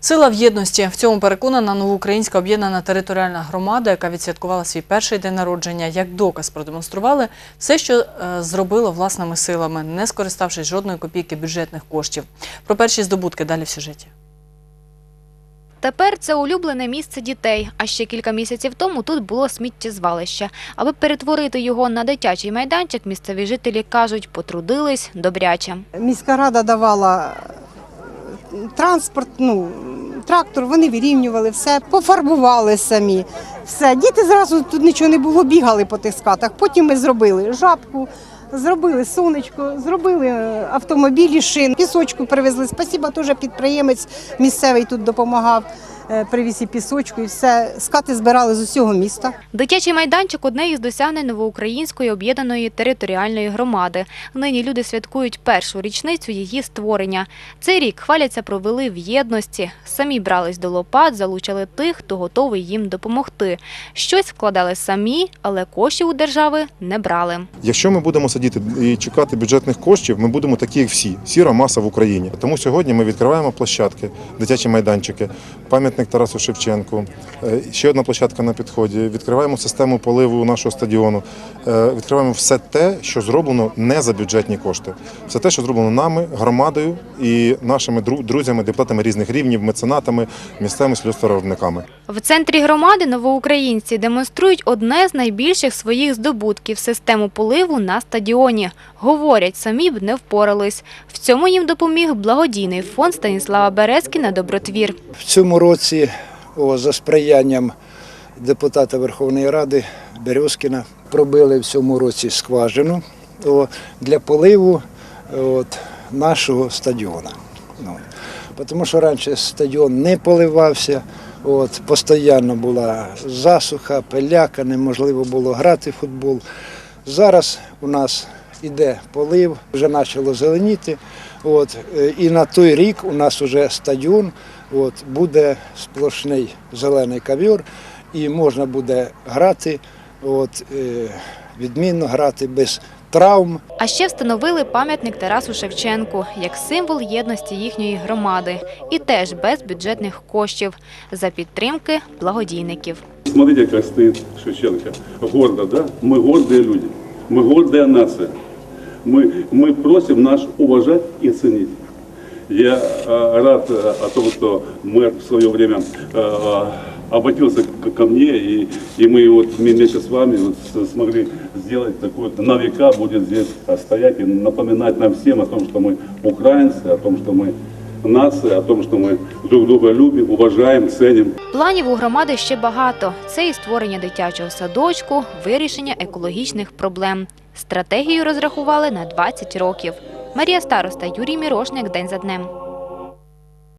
Сила в єдності. В цьому переконана новоукраїнська об'єднана територіальна громада, яка відсвяткувала свій перший день народження. Як доказ продемонстрували все, що е, зробило власними силами, не скориставшись жодної копійки бюджетних коштів. Про перші здобутки далі в сюжеті. Тепер це улюблене місце дітей. А ще кілька місяців тому тут було сміттєзвалище. Аби перетворити його на дитячий майданчик, місцеві жителі кажуть, потрудились добряче. Міська рада давала транспорт, ну, трактор, вони вирівнювали все, пофарбували самі. Все. Діти зразу тут нічого не було, бігали по тих скатах. Потім ми зробили жабку, зробили сонечко, зробили е, автомобілі, шин, пісочку привезли. Спасіба, теж підприємець місцевий тут допомагав. Е, Привіз і пісочку, і все. Скати збирали з усього міста. Дитячий майданчик одне із досягнень новоукраїнської об'єднаної територіальної громади. Нині люди святкують першу річницю її створення. Цей рік хваляться провели в єдності. Самі брались до лопат, залучали тих, хто готовий їм допомогти. Щось вкладали самі, але коштів у держави не брали. Якщо ми будемо сидіти і чекати бюджетних коштів, ми будемо такі, як всі, сіра маса в Україні. Тому сьогодні ми відкриваємо площадки, дитячі майданчики, пам'ятник Тарасу Шевченку, е, ще одна площадка на підході. Відкриваємо систему поливу нашого стадіону. Е, Відкриваємо все те, що зроблено не за бюджетні кошти. Все те, що зроблено нами, громадою і нашими дру- друзями, депутатами різних рівнів, меценатами, місцевими сільгоспвиробниками. В центрі громади новоукраїнці демонструють одне з найбільших своїх здобутків систему поливу на стадіоні. Говорять, самі б не впорались. В цьому їм допоміг благодійний фонд Станіслава Березкіна Добротвір. В цьому році о, за сприянням депутата Верховної Ради Березкіна пробили в цьому році скважину для поливу нашого стадіону. Ну, тому що раніше стадіон не поливався, постійно була засуха, пиляка, неможливо було грати в футбол. Зараз у нас іде полив, вже почало зеленіти. От, е, і на той рік у нас вже стадіон, от, буде сплошний зелений ковер, і можна буде грати, от, е, відмінно грати без травм. А ще встановили пам'ятник Тарасу Шевченку як символ єдності їхньої громади. І теж без бюджетних коштів за підтримки благодійників. Смотрите, как стоит Шевченко. Гордо, да? Мы гордые люди. Мы гордая нация. Мы, мы просим нас уважать и ценить. Я э, рад э, о том, что мэр в свое время э, обратился к- ко мне, и, и мы вот вместе с вами вот с- смогли сделать такой, вот, на века будет здесь э, стоять и напоминать нам всем о том, что мы украинцы, о том, что мы нация, о том, что мы друг друга любим, уважаем, ценим. Планів у громади ще багато. Це і створення дитячого садочку, вирішення екологічних проблем. Стратегію розрахували на 20 років. Марія Староста, Юрій Мірошник. День за днем.